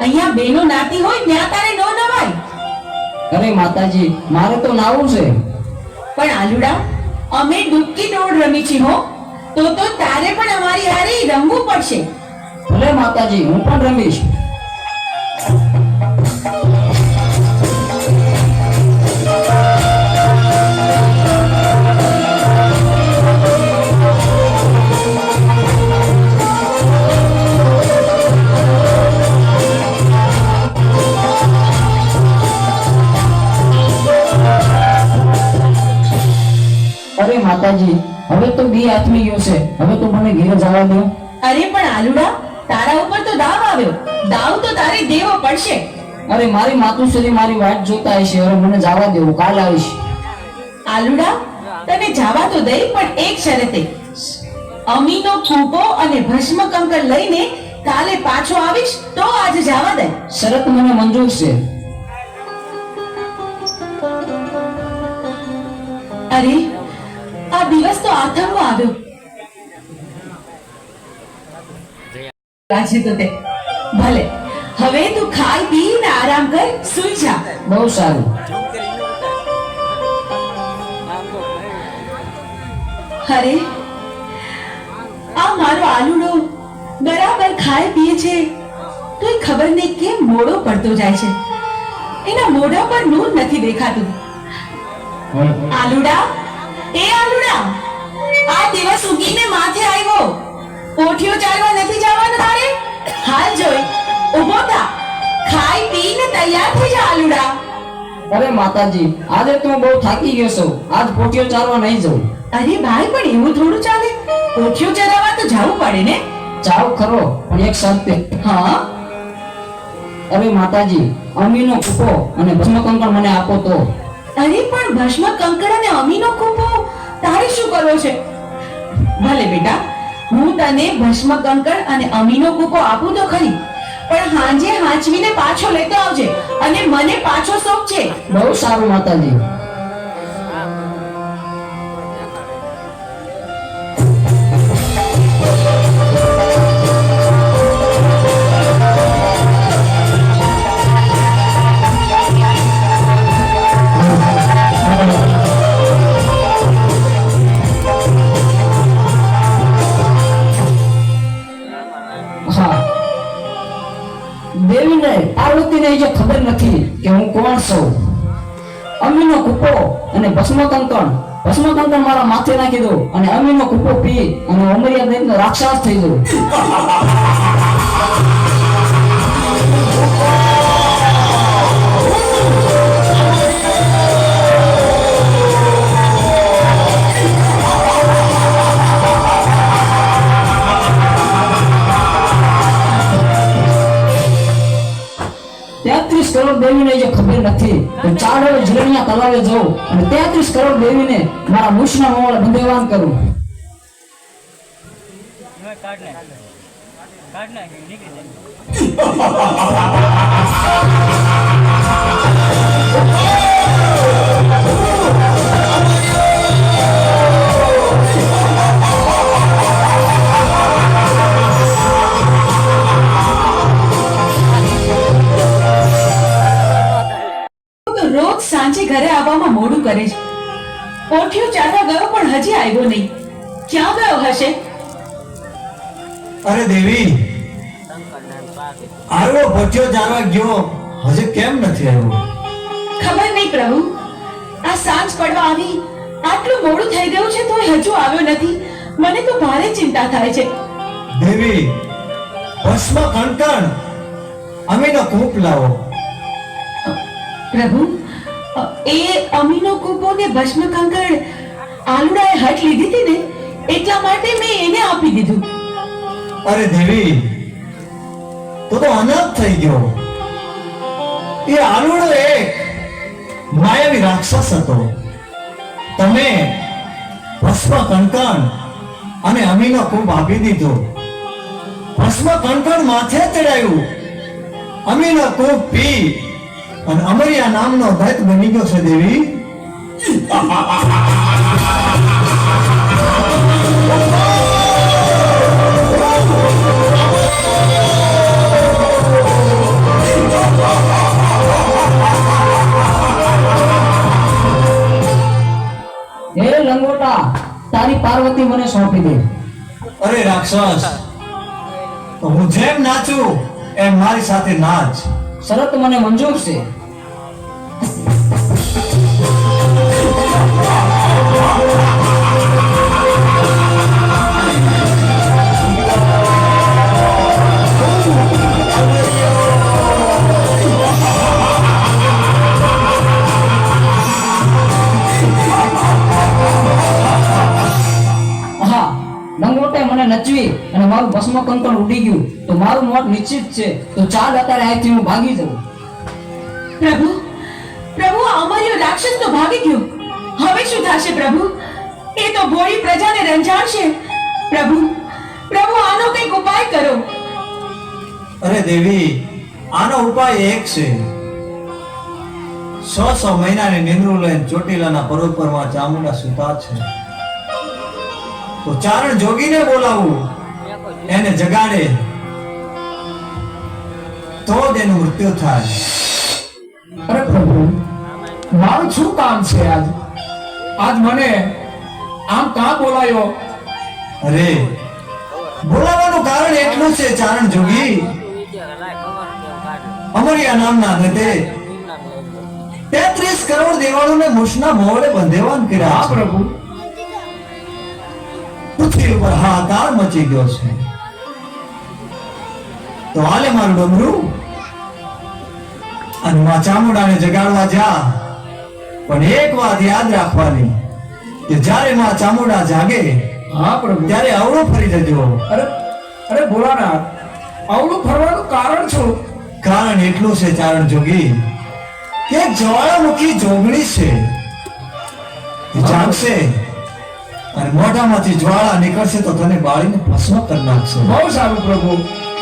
અહીંયા બેનો નાતી હોય ત્યાં તારે ન નવાય. અરે માતાજી મારે તો નાવું છે. પણ આલુડા અમે ડૂબકી દોડ રમી છી હો. તો તો તારે પણ અમારી હારે રમવું પડશે. ભલે માતાજી હું પણ રમીશ. માતાજી હવે તો દી આથમી ગયો છે. હવે તો મને ઘેર જવા દો. અરે પણ આલુડા તારા ઉપર તો દાવ આવ્યો. દાવ તો તારે દેવો પડશે. અરે મારી માતુશ્રી મારી વાટ જોતા હશે. અરે મને જવા દેવું કાલ આવીશ. આલુડા તને જવા તો દઈ પણ એક શરતે. અમીનો કૂપો અને ભસ્મ કંકર લઈને કાલે પાછો આવીશ તો આજે જવા દે. શરત મને મંજૂર છે. અરે આ દિવસ તો આથમવો આવ્યો. રાજી તો તે. ભલે. હવે તું ખાઈ પીને આરામ કર સુઈ જા. બહુ સારું. અરે આ મારો આલુડો બરાબર ખાય પીએ છે તોય ખબર નહીં કેમ મોડો પડતો જાય છે. એના મોઢા પર નૂર નથી દેખાતું. આલુડા એ આલુડા આ દિવસ ઉગીને માથે આવ્યો. પોઠિયો ચાલવા નથી જવાનું તારે? હાલ જોઈ ઊભો થા. ખાઈ પીને તૈયાર થઈ જા આલુડા અરે માતાજી આજે તો બહુ થાકી ગયો છું. આજ પોટીઓ ચાલવા નહીં જવું અરે ભાઈ પણ એવું થોડું ચાલે? પોઠિયો ચરાવવા તો જવું પડે ને? ચાવ ખરો પણ એક શરતે હા? અરે માતાજી અમીનો કૂપો અને ભસ્મ કંકણ મને આપો તો. અરે પણ ભસ્મ કંકણ અને અમીનો કૂપો? તારે શું કરવો છે? ભલે બેટા, હું તને ભસ્મ કંકર અને અમીનો કૂકો આપું તો ખરી, પણ હાંજે હાંચવીને પાછો લેતો આવજે અને મને પાછો શોખ છે બહુ સારું, માતાજી. નથી કે હું કોણ છું. અમીનો કૂપો અને ભસ્મકંકણ ભસ્મકંકણ મારા માથે નાખી દો અને અમીનો કૂપો પી અને અમરિયા દૈતનો રાક્ષસ થઈ જવું તેત્રીસ કરોડ દેવીને જે ખબર નથી તો ચાલો ઝીરણિયા તલાવે જવું. અને તેત્રીસ કરોડ દેવીને મારા મુશના મોવાળે બંધેવાન કરું. કાઢ નાખ કાઢ નાખ નીકળી જાય રોજ ઘરે આવવામાં મોડું કરે છે. પોઠિયો ચાલવા ગયો પણ હજી આવ્યો નહીં. ક્યાં ગયો હશે? અરે દેવી આવ્યો પહોંચ્યો ચારવા ગયો. હજી કેમ નથી આવ્યો? ખબર નહીં પ્રભુ. આ સાંજ પડવા આવી આટલું મોડું થઈ ગયું છે તોય હજુ આવ્યો નથી. મને તો ભારે ચિંતા થાય છે. દેવી ભસ્મ કણકણ અમીનો કૂપ લાવો. પ્રભુ એ અમીનો કૂપો ને ભસ્મ કંકણ આલુડાએ હટ લીધી હતી ને, એટલા માટે મેં એને આપી દીધું. અરે દેવી, તો તો અનાથ થઈ ગયો. એ આલુડો એક માયાવી રાક્ષસ હતો. તમે ભસ્મ કંકણ અને અમીનો કૂપ આપી દીધો. ભસ્મ કંકણ માથે ચડાયું. અમીનો કૂપ પી. અને અમરિયા નામનો દૈત બની ગયો છે દેવી. હે લંગોટા તારી પાર્વતી મને સોંપી દે. અરે રાક્ષસ હું જેમ નાચું એમ મારી સાથે નાચ. શરત મને મંજૂર છે. મારું ભસ્મ કંકણ ઉડી ગયું. તો મારું મોત નિશ્ચિત છે. તો ચાલ અત્યારે અહીંથી હું ભાગી જઉં. પ્રભુ પ્રભુ આ અમર્યો રાક્ષસ તો ભાગી ગયો. હવે શું થશે પ્રભુ? એ તો ભોળી પ્રજાને રંજાડશે. પ્રભુ પ્રભુ આનો કંઈક ઉપાય કરો. અરે દેવી આનો ઉપાય એક છે. સો સો મહિનાની નિંદ્રુ લઈને ચોટીલાના પર્વત પરમાં ચામુંડા સુતા છે. તો ચારણ જોગીને બોલાવું. એને જગાડે. તો જ એનું મૃત્યુ થાય. અરે પ્રભુ મારું શું કામ છે આજ? આજ મને આમ કાં બોલાયો? અરે બોલાવાનું કારણ એટલું છે ચારણ જોગી. અમરિયા નામના ગધે તેત્રીસ કરોડ દેવાળોને મુશના મોડે બંધેવાન કર્યા હા પ્રભુ. પૃથ્વી ઉપર હાહાકાર મચી ગયો છે. તો હાલે મારું ડમરું? અને માં ચામુંડાને જગાડવા જા. પણ એક વાત યાદ રાખવાની કે જ્યારે માં ચામુંડા જાગે હા પ્રભુ ત્યારે અવળું ફરી જજો. અરે અરે ભોળાનાથ અવળું ફરવાનું કારણ શું? કારણ એટલું છે ચારણ જોગી કે જ્વાળામુખી જોગણી છે. જાગશે અને મોઢામાંથી જ્વાળા નીકળશે તો તને બાળીને ભસ્મ કરી નાખશે. બહુ સારું પ્રભુ.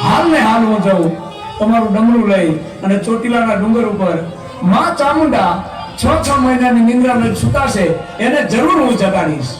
હાલ ને હાલ હું જાઉં. તમારું ડમરું લઈ અને ચોટીલાના ડુંગર ઉપરમાં ચામુંડા છ છ મહિનાની નિંદ્રા સુતાશે એને જરૂર હું જગાડીશ.